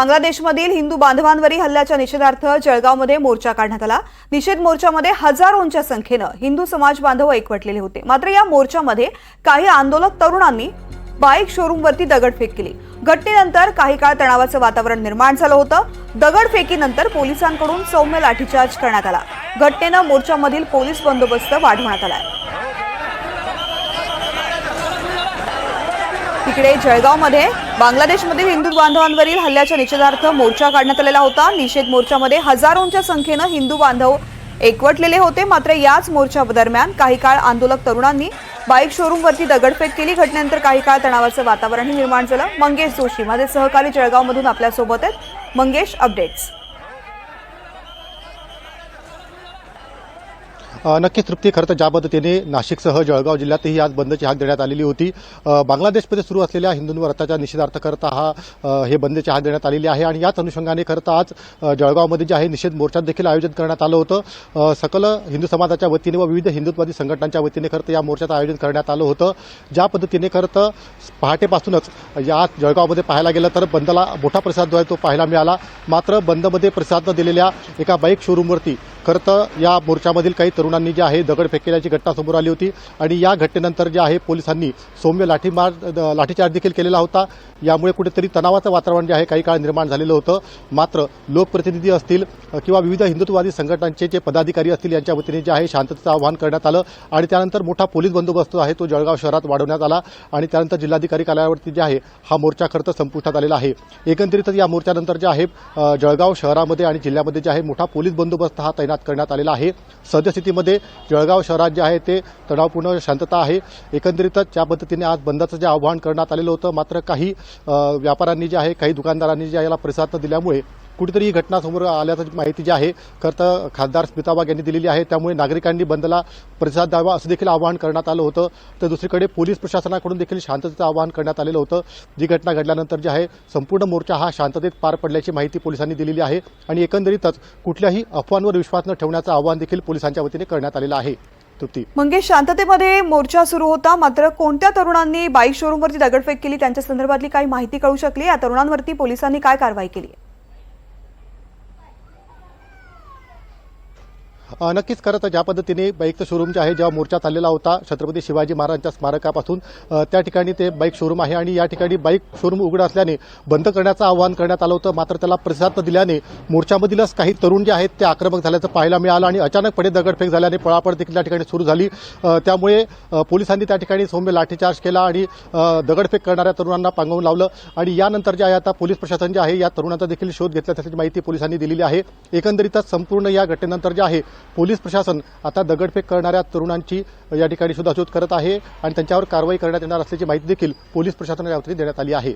बांगलादेशमधील हिंदू बांधवांवरील हल्ल्याच्या निषेधार्थ जळगावमध्ये मोर्चा काढण्यात आला. निषेध मोर्चामध्ये हजारोंच्या संख्येनं हिंदू समाज बांधव एकवटलेले होते. मात्र या मोर्चामध्ये काही आंदोलक तरुणांनी बाईक शोरूमवरती दगडफेक केली. घटनेनंतर काही काळ तणावाचं वातावरण निर्माण झालं होतं. दगडफेकीनंतर पोलिसांकडून सौम्य लाठीचार्ज करण्यात आला. घटनेनं मोर्चामधील पोलीस बंदोबस्त वाढवण्यात आहे तिकडे जळगावमध्ये बांगलादेशमधील हिंदू बांधवांवरील हल्ल्याच्या निषेधार्थ मोर्चा काढण्यात आलेला होता. निषेध मोर्चामध्ये हजारोंच्या संख्येनं हिंदू बांधव एकवटलेले होते. मात्र याच मोर्चा दरम्यान काही काळ आंदोलक तरुणांनी बाईक शोरूमवरती दगडफेक केली. घटनेनंतर काही काळ तणावाचं वातावरणही निर्माण झालं. मंगेश जोशी माझे सहकारी जळगावमधून आपल्यासोबत आहेत. मंगेश अपडेट्स नक्कीच तृप्ती खरं तर ज्या पद्धतीने नाशिकसह जळगाव जिल्ह्यातही आज बंदची हाक देण्यात आलेली होती. बांगलादेशमध्ये सुरू असलेल्या हिंदूंवर अत्याचार निषेधार्थ करता हा हे बंदची हाक देण्यात आलेली आहे आणि याच अनुषंगाने खरं तर आज जळगावमध्ये जे आहे निषेध मोर्चात देखील आयोजन करण्यात आलं होतं. सकल हिंदू समाजाच्या वतीने व विविध हिंदुत्ववादी संघटनांच्या वतीने खरं तर या मोर्चाचं आयोजन करण्यात आलं होतं. ज्या पद्धतीने खरं तर पहाटेपासूनच या जळगावमध्ये पाहायला गेलं तर बंदला मोठा प्रतिसाद जो आहे तो पाहायला मिळाला. मात्र बंदमध्ये प्रतिसाद न दिलेल्या एका बाईक शोरूमवरती खरं तर या मोर्चामधील काही तरुणांनी जे आहे दगडफेक केल्याची घटना समोर आली होती आणि या घटनेनंतर जे आहे पोलिसांनी सौम्य लाठीमार लाठीचार्ज देखील केलेला होता. यामुळे कुठेतरी तणावाचं वातावरण जे आहे काही काळ निर्माण झालेलं होतं. मात्र लोकप्रतिनिधी असतील किंवा विविध हिंदुत्ववादी संघटनांचे जे पदाधिकारी असतील यांच्या वतीने जे आहे शांततेचं आवाहन करण्यात आलं आणि त्यानंतर मोठा पोलीस बंदोबस्त आहे तो जळगाव शहरात वाढवण्यात आला आणि त्यानंतर जिल्हाधिकारी कार्यालयावरती जे आहे हा मोर्चा खर्च संपुष्टात आलेला आहे. एकंदरीतच या मोर्चानंतर जे आहे जळगाव शहरामध्ये आणि जिल्ह्यामध्ये जे आहे मोठा पोलीस बंदोबस्त हा तैनात करण्यात आलेला आहे. सद्यस्थितीमध्ये जळगाव शहरात जे आहे ते तणावपूर्ण शांतता आहे. एकंदरीतच ज्या पद्धतीने आज बंदाचं जे आवाहन करण्यात आलेलं होतं मात्र काही व्यापाऱ्यांनी जे आहे काही दुकानदारांनी जे याला प्रतिसाद न दिल्यामुळे कुठेतरी ही घटना समोर आल्याचं माहिती जी आहे खरं तर खासदार स्मिता वाघ यांनी दिलेली आहे. त्यामुळे नागरिकांनी बंदला प्रतिसाद द्यावा असं देखील आवाहन करण्यात आलं होतं. तर दुसरीकडे पोलीस प्रशासनाकडून देखील शांततेचं आवाहन करण्यात आलेलं होतं. जी घटना घडल्यानंतर जे आहे संपूर्ण मोर्चा हा शांततेत पार पडल्याची माहिती पोलिसांनी दिलेली आहे. आणि एकंदरीतच कुठल्याही अफवांवर विश्वास न ठेवण्याचं आवाहन देखील पोलिसांच्या वतीने करण्यात आलेलं आहे. तृप्ती. मंगेश शांततेमध्ये मोर्चा सुरू होता मात्र कोणत्या तरुणांनी बाईक शोरूमवरती दगडफेक केली? त्यांच्या संदर्भातली काही माहिती कळू शकली. या तरुणांवरती पोलिसांनी काय कारवाई केली? नक्कीच खरं तर ज्या पद्धतीने बाईकचं शोरूम जे आहे जेव्हा मोर्चा चाललेला होता छत्रपती शिवाजी महाराजांच्या स्मारकापासून त्या ठिकाणी ते बाईक शोरूम आहे आणि या ठिकाणी बाईक शोरूम उघडं असल्याने बंद करण्याचं आवाहन करण्यात आलं होतं. मात्र त्याला प्रतिसाद न दिल्याने मोर्चामधीलच काही तरुण जे आहेत ते आक्रमक झाल्याचं पाहायला मिळालं आणि अचानकपणे दगडफेक झाल्याने पळापळ देखील त्या ठिकाणी सुरू झाली. त्यामुळे पोलिसांनी त्या ठिकाणी सौम्य लाठीचार्ज केला आणि दगडफेक करणाऱ्या तरुणांना पांगवून लावलं. आणि यानंतर जे आहे आता पोलीस प्रशासन जे आहे या तरुणांचा देखील शोध घेतला त्याची माहिती पोलिसांनी दिलेली आहे. एकंदरीतच संपूर्ण या घटनेनंतर जे आहे पोलीस प्रशासन आता दगडफेक करणाऱ्या तरुणांची या ठिकाणी शोधाशोध करत आहे आणि त्यांच्यावर कारवाई करण्यात येणार असल्याची माहिती देखील पोलीस प्रशासनाच्या वतीने देण्यात आली आहे.